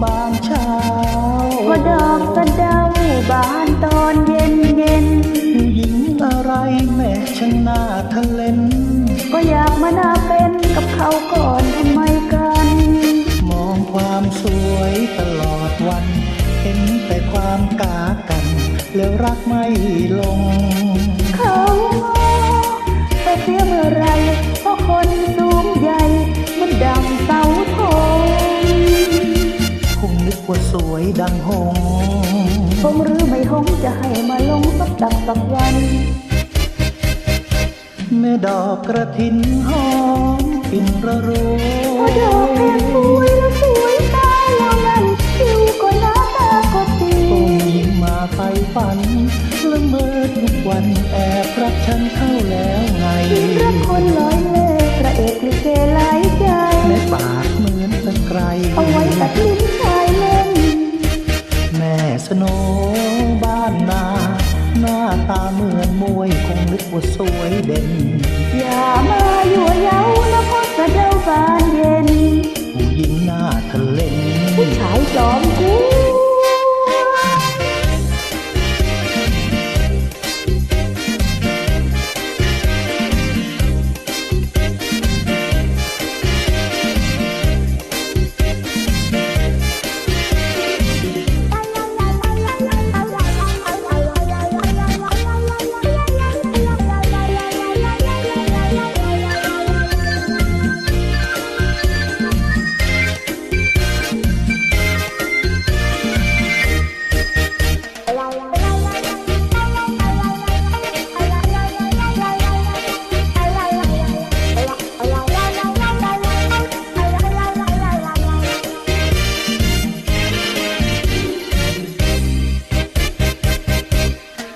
สโนบางเช้าว่าดอกสะเดาบานตอนเย็นเย็นผู้หญิงอะไรแม่ช่างน่าทะเลนก็อยากมานาเป็นกับเขาก่อนทำไมกัน มองความสวยตลอดวัน เห็นแต่ความกากัน แล้วรักไม่ลง ว่าสวยดังหงส์คงหรือไม่หงจะให้มาลงสักดักสักวัน แม่ดอกกระถินหอมกลิ่นระโรพอดอกแพงสวยแล้วสวยตายแล้วนั่นคิวก็หน้าตาก็ดีคงยิ้มมาไปฝันละเมอทุกวันแอบรักฉันเข้าแล้วไงรักคนร้อยเล่ห์พระเอกลิเกหลายใจแม่ปากเหมือนตะไคร้เอาไว้ตัดลิ้น โนบ้านนา หน้าตาเหมือนมวยคงนึกว่าสวยเด่น อย่ามาอยู่วเย้านะเพราะสะเดาบานเย็น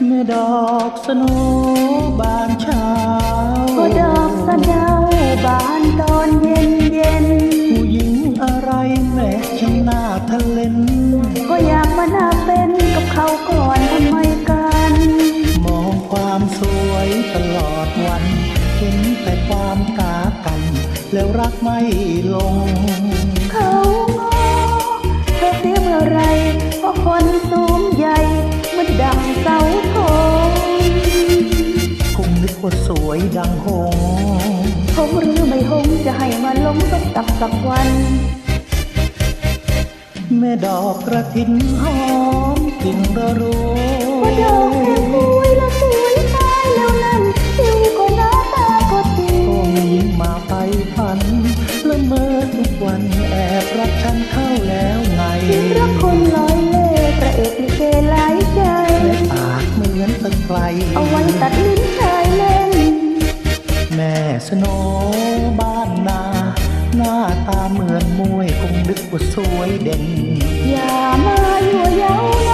แม่ดอกสโนบานเช้าก็ดอกสะเดาบานตอนเย็นเย็นผู้หญิงอะไรแม่ช่างหน้าทะเลนก็อยากมานาเป็นกับเขาก่อนทำไมกัน มองความสวยตลอดวัน เห็นแต่ความกากัน แล้วรักไม่ลง เขางอเธอเสียเมื่อไรเพราะคนสูงใหญ่มันดังเสาธง คงนึกว่าสวยดังหงส์คงหรือไม่หงจะให้มาลงสักตักสักวัน แม่ดอกกระถินหอมกลิ่นระโรว่าดอกแค่สวยแล้วสวยตายแล้วนั่นคิวก็หน้าตาก็ดีคงยิ้มมาไปฝันละเมอทุกวันแอบรักฉันเข้าแล้วไงรักคนร้อยเล่ห์พระเอกลิเกหลายใจแม่ปากเหมือนตะไคร้เอาไว้ตัดลิ้นชายเล่น แม่สโนบ้านนา หน้าตาเหมือนมวยคงนึกว่าสวยเด่น อย่ามายั่วเย้านะเพราะสะเดา